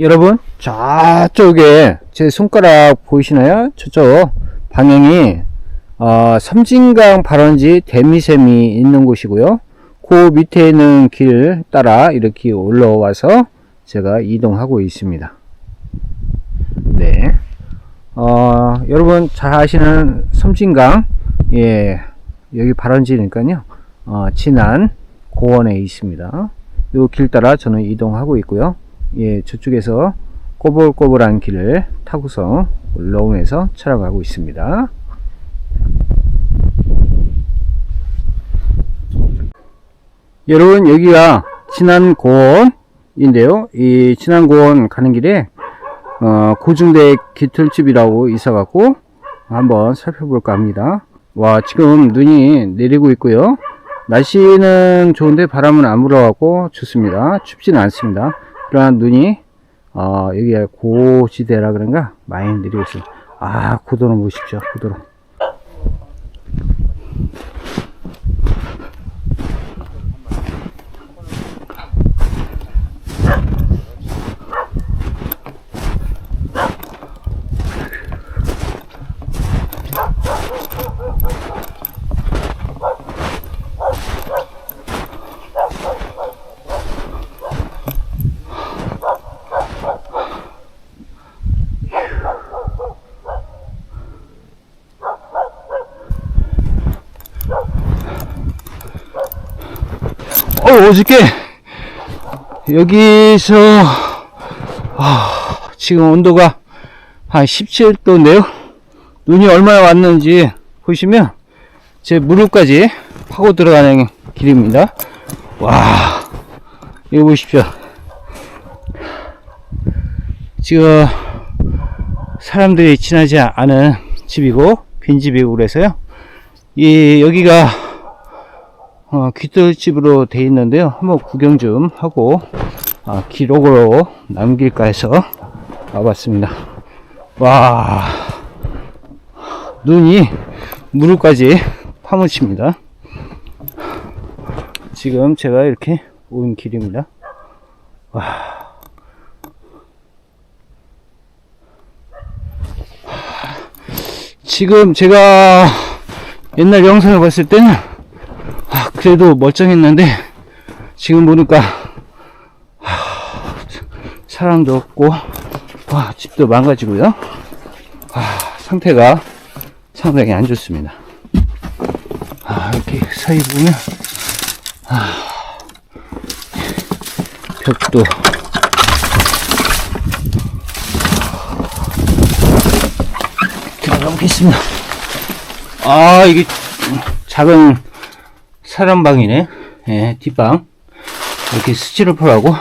여러분 저쪽에 제 손가락 보이시나요? 저쪽 방향이 어, 섬진강 발원지 대미샘이 있는 곳이고요. 그 밑에 있는 길 따라 이렇게 올라와서 제가 이동하고 있습니다. 네. 어, 여러분 잘 아시는 섬진강, 예, 여기 발원지니까요, 어, 진안 고원에 있습니다. 요길 따라 저는 이동하고 있고요. 예, 저쪽에서 꼬불꼬불한 길을 타고서 올라오면서 촬영하고 있습니다. 여러분 여기가 진안고원인데요. 이 진안고원 가는 길에 어, 고중대 깃털집이라고 있어갖고 한번 살펴볼까 합니다. 와 지금 눈이 내리고 있고요. 날씨는 좋은데 바람은 안 불어갖고 좋습니다. 춥지는 않습니다. 그러나 눈이 어, 여기가 고지대라 그런가 많이 내리고 있어요. 아 고도로 보십시오. 고도로. 어, 어저께 여기서 아, 지금 온도가 한 17도인데요. 눈이 얼마나 왔는지 보시면 제 무릎까지 파고 들어가는 길입니다. 와, 이거 보십시오. 지금 사람들이 지나지 않은 집이고 빈집이고 그래서요. 이 여기가 어, 귀뜰집으로 돼 있는데요. 한번 구경 좀 하고 아, 기록으로 남길까 해서 와봤습니다. 와 눈이 무릎까지 파묻힙니다. 지금 제가 이렇게 온 길입니다. 와. 지금 제가 옛날 영상을 봤을 때는 아, 그래도 멀쩡했는데 지금 보니까 하, 사람도 없고 와, 집도 망가지고요. 아, 상태가 상당히 안 좋습니다. 아, 이렇게 사이 보면 아, 벽도 들어가 보겠습니다. 아, 이게 작은 사람방이네. 예, 뒷방. 이렇게 스티로폴하고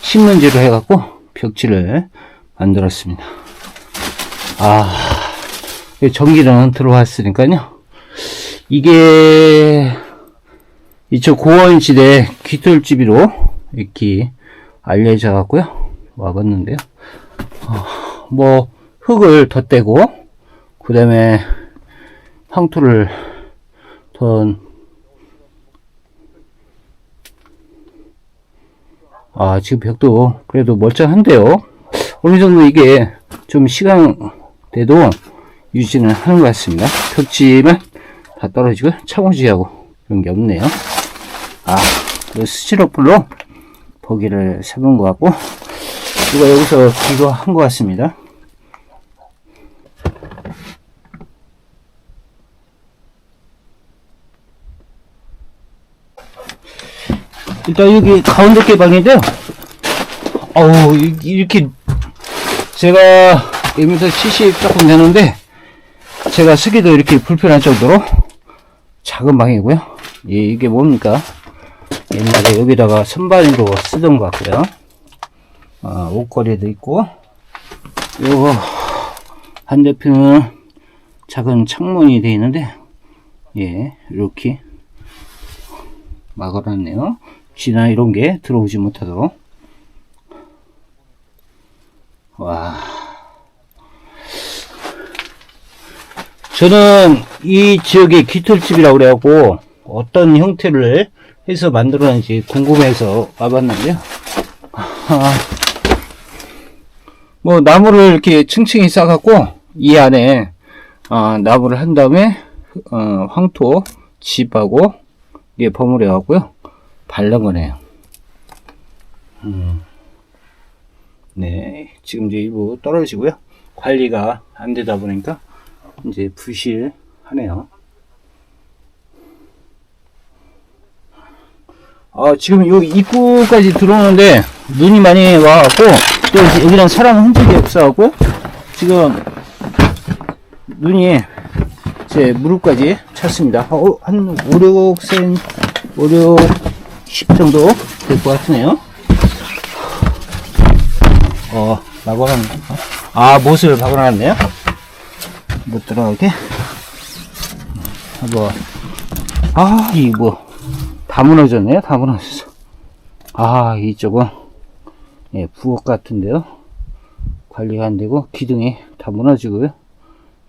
신문지로 해갖고 벽지를 만들었습니다. 아, 이 전기는 들어왔으니까요. 이게 이쪽 고원지대 귀털집이로 이렇게 알려져 갖고요. 와봤는데요. 어, 뭐 흙을 덧대고 그 다음에 황토를 던 아, 지금 벽도 그래도 멀쩡한데요. 어느 정도 이게 좀 시간 돼도 유지는 하는 것 같습니다. 벽지만 다 떨어지고 차고지하고 그런 게 없네요. 아, 그 스티로폴로 보기를 세본 것 같고, 누가 여기서 기도한 것 같습니다. 일단 여기 가운데 개방인데요. 어우, 이- 이렇게 제가 1m 70 조금 되는데 제가 쓰기도 이렇게 불편할 정도로 작은 방이고요. 예, 이게 뭡니까? 옛날에 여기다가 선반으로 쓰던 것 같고요. 아, 옷걸이도 있고 요거 반대편은 작은 창문이 되어 있는데 예, 이렇게 막아놨네요. 쥐나 이런 게 들어오지 못하도록. 와. 저는 이 지역의 깃털집이라고 그래갖고 어떤 형태를 해서 만들었는지 궁금해서 와봤는데요. 아, 뭐 나무를 이렇게 층층이 싸갖고 이 안에 어, 나무를 한 다음에 어, 황토 집하고 이게 버무려 갖고요 바른 거네요. 음. 네, 지금 이제 일부 떨어지고요. 관리가 안 되다 보니까 이제 부실하네요. 어, 지금 요 입구까지 들어오는데 눈이 많이 와갖고 또 여기는 사람 흔적이 없어갖고 지금 눈이 제 무릎까지 찼습니다. 어, 한 5, 6cm, 5, 6, 10 정도 될 것 같으네요. 어, 막아놨, 아, 못을 박아놨네요. 못 들어가게. 한번, 아, 이 뭐, 다 무너졌네요. 다 무너졌어. 아, 이쪽은, 예, 부엌 같은데요. 관리가 안 되고, 기둥이 다 무너지고요.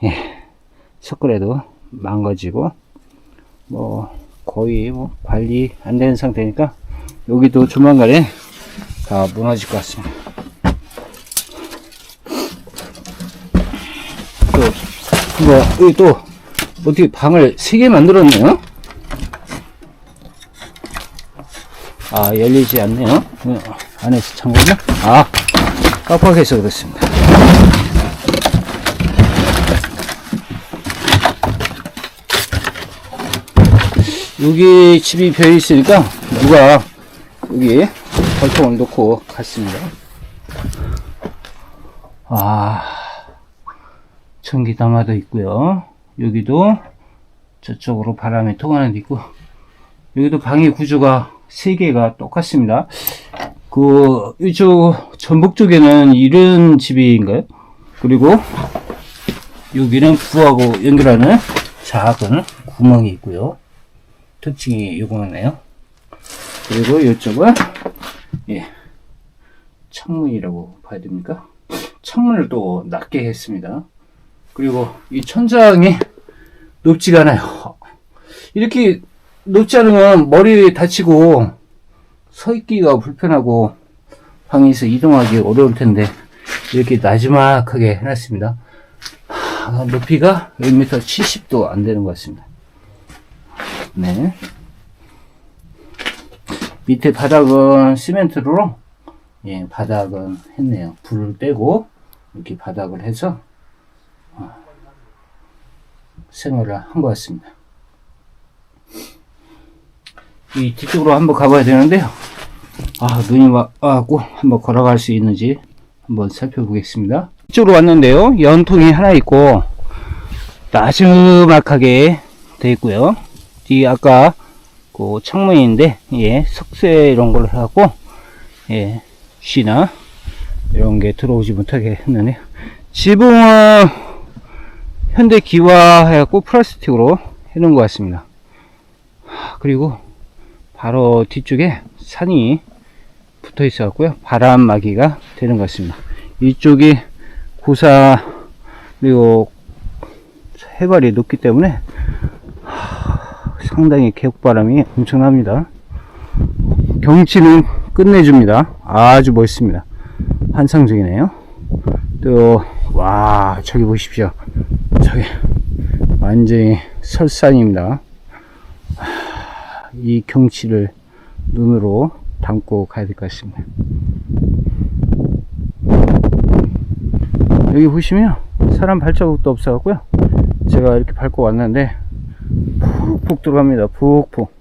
예, 석굴에도 망가지고, 뭐, 거의 뭐, 관리 안 되는 상태니까, 여기도 조만간에 다 무너질 것 같습니다. 또, 뭐, 여기 또, 어떻게 방을 세개 만들었네요? 아, 열리지 않네요. 어, 안에서 잠그나? 아, 깜빡해서 그렇습니다. 여기 집이 벼 있으니까 누가 여기 벌통을 놓고 갔습니다. 아, 전기담화도 있고요. 여기도 저쪽으로 바람이 통하는 데 있고 여기도 방의 구조가 세 개가 똑같습니다. 그 이쪽 전북 쪽에는 이런 집인가요? 그리고 여기는 부하고 연결하는 작은 구멍이 있고요. 특징이 요거네요. 그리고 이쪽은 예 창문이라고 봐야 됩니까? 창문을 또 낮게 했습니다. 그리고 이 천장이 높지가 않아요. 이렇게 높지 않으면 머리 다치고 서 있기가 불편하고 방에서 이동하기 어려울 텐데 이렇게 나지막하게 해놨습니다. 하, 높이가 1m 70도 안 되는 것 같습니다. 네. 밑에 바닥은 시멘트로 예, 바닥은 했네요. 불을 떼고 이렇게 바닥을 해서 어, 생활을 한 것 같습니다. 이 뒤쪽으로 한번 가봐야 되는데요. 아, 눈이 와갖고 한번 걸어갈 수 있는지 한번 살펴보겠습니다. 이쪽으로 왔는데요. 연통이 하나 있고, 나지막하게 되어 있고요. 뒤 아까 그 창문인데, 예, 석쇠 이런 걸로 해갖고, 예, 쉬나 이런 게 들어오지 못하게 했는데, 지붕은 현대 기화 해갖고 플라스틱으로 해놓은 것 같습니다. 하, 그리고 바로 뒤쪽에 산이 붙어 있어 갖고요. 바람막이가 되는 것 같습니다. 이쪽이 고사 그리고 해발이 높기 때문에 하, 상당히 계곡바람이 엄청납니다. 경치는 끝내줍니다. 아주 멋있습니다. 환상적이네요. 또, 와, 저기 보십시오. 저기, 완전히 설산입니다. 이 경치를 눈으로 담고 가야 될 것 같습니다. 여기 보시면 사람 발자국도 없어 갖고요. 제가 이렇게 밟고 왔는데 푹푹 들어갑니다. 푹푹.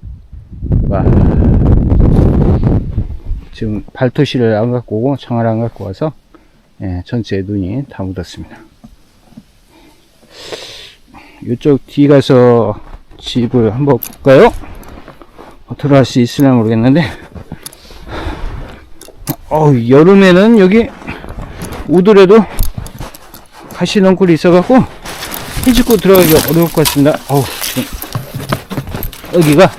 와. 지금 발토시를 안 갖고 오고 장화를 안 갖고 와서 예, 전체에 눈이 다 묻었습니다. 이쪽 뒤 가서 집을 한번 볼까요? 어, 들어갈 수 있으나 모르겠는데 어 여름에는 여기 우드래도 가시 넝쿨이 있어갖고 해집고 들어가기가 어려울 것 같습니다 어우 여기가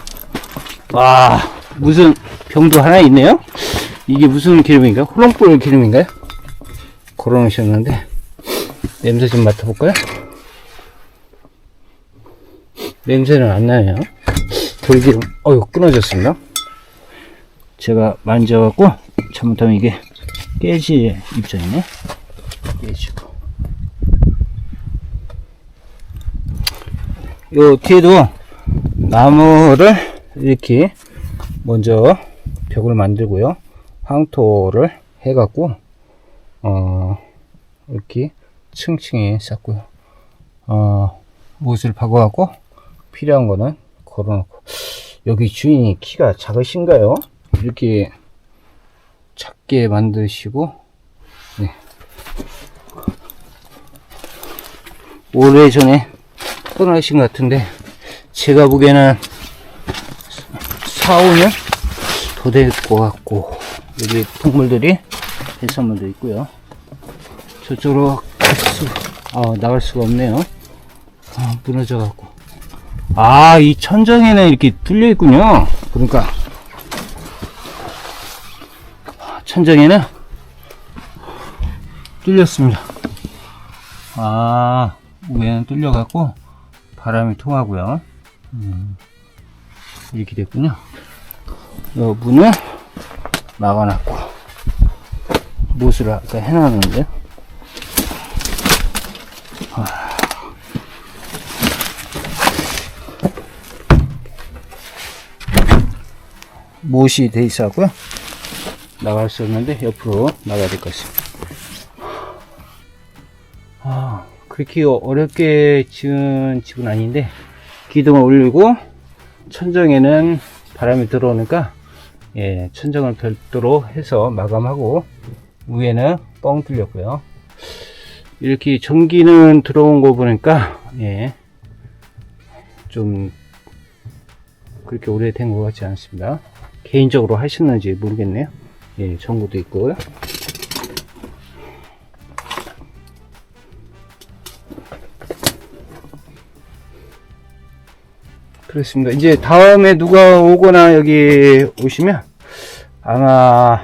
와 무슨 병도 하나 있네요 이게 무슨 기름인가요? 호롱불 기름인가요? 걸어놓으셨는데 냄새 좀 맡아볼까요? 냄새는 안 나네요 돌기름 어유 끊어졌습니다 제가 만져갖고 잘못하면 이게 깨질 입장이네 빼주고. 요 뒤에도 나무를 이렇게 먼저 벽을 만들고요. 황토를 해갖고, 어, 이렇게 층층이 쌓고요. 어, 못을 박아갖고, 필요한 거는 걸어놓고. 여기 주인이 키가 작으신가요? 이렇게 작게 만드시고, 네. 오래전에 떠나신 것 같은데, 제가 보기에는 4, 5년 더 될 것 같고, 여기 동물들이, 해산물도 있고요. 저쪽으로 갈 수, 아, 나갈 수가 없네요. 아, 무너져 갖고. 아, 이 천정에는 이렇게 뚫려 있군요. 그러니까, 천정에는 뚫렸습니다. 아, 위에는 뚫려 갖고, 바람이 통하고요. 음, 이렇게 됐군요. 요 문은 막아놨고, 못을 아까 해놨는데, 못이 돼 있어갖고요. 나갈 수 없는데 옆으로 나가야 될 것 같습니다. 그렇게 어렵게 지은 집은 아닌데 기둥을 올리고 천정에는 바람이 들어오니까 예, 천정을 별도로 해서 마감하고 위에는 뻥 뚫렸고요. 이렇게 전기는 들어온 거 보니까 예, 좀 그렇게 오래된 것 같지 않습니다. 개인적으로 하셨는지 모르겠네요. 예, 전구도 있고 그렇습니다. 이제 다음에 누가 오거나 여기 오시면 아마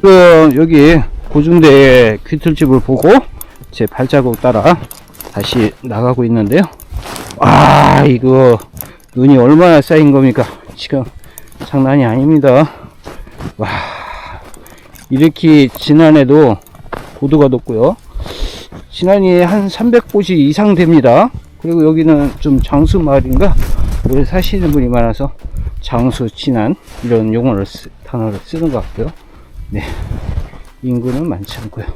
그 여기 고중대 귀틀집을 보고 제 발자국 따라 다시 나가고 있는데요. 아 이거 눈이 얼마나 쌓인 겁니까 지금 장난이 아닙니다 와 이렇게 지난해도 고도가 높고요 지난해 한 300곳이 이상 됩니다. 그리고 여기는 좀 장수 마을인가? 여기 사시는 분이 많아서 장수 진안 이런 용어를 쓰, 단어를 쓰는 것 같고요. 네. 인구는 많지 않고요.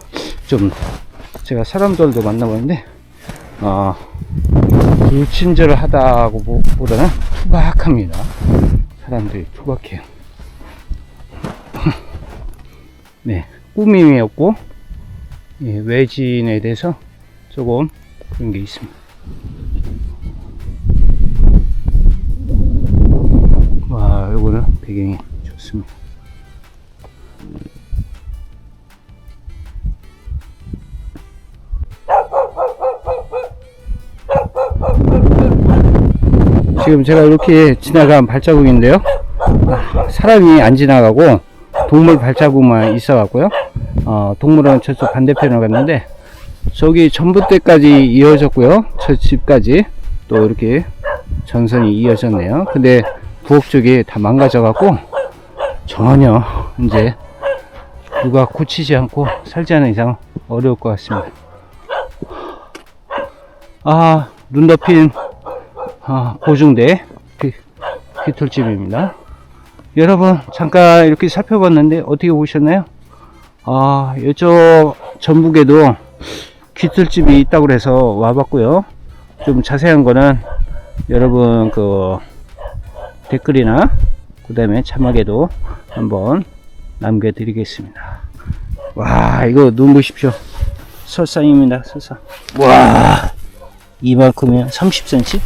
좀 제가 사람들도 만나봤는데 어, 불친절하다고 보다는 투박합니다. 사람들이 투박해요. 네, 꾸밈이었고, 예, 외진에 대해서 조금 그런 게 있습니다. 와, 요거는 배경이 좋습니다. 지금 제가 이렇게 지나간 발자국인데요. 아, 사람이 안 지나가고 동물 발자국만 있어 갖고요. 어, 동물은 저쪽 반대편으로 갔는데 저기 전봇대까지 이어졌고요. 저 집까지 또 이렇게 전선이 이어졌네요. 근데 부엌 쪽이 다 망가져 갖고 전혀 이제 누가 고치지 않고 살지 않은 이상 어려울 것 같습니다. 아, 눈 덮인 아, 보중대 귀, 귀털집입니다. 여러분 잠깐 이렇게 살펴봤는데 어떻게 보셨나요? 아 이쪽 전북에도 귀털집이 있다고 해서 와봤고요. 좀 자세한 거는 여러분 그 댓글이나 그 다음에 자막에도 한번 남겨드리겠습니다. 와 이거 눈 보십시오. 설상입니다. 설상. 와 이만큼이면 30cm?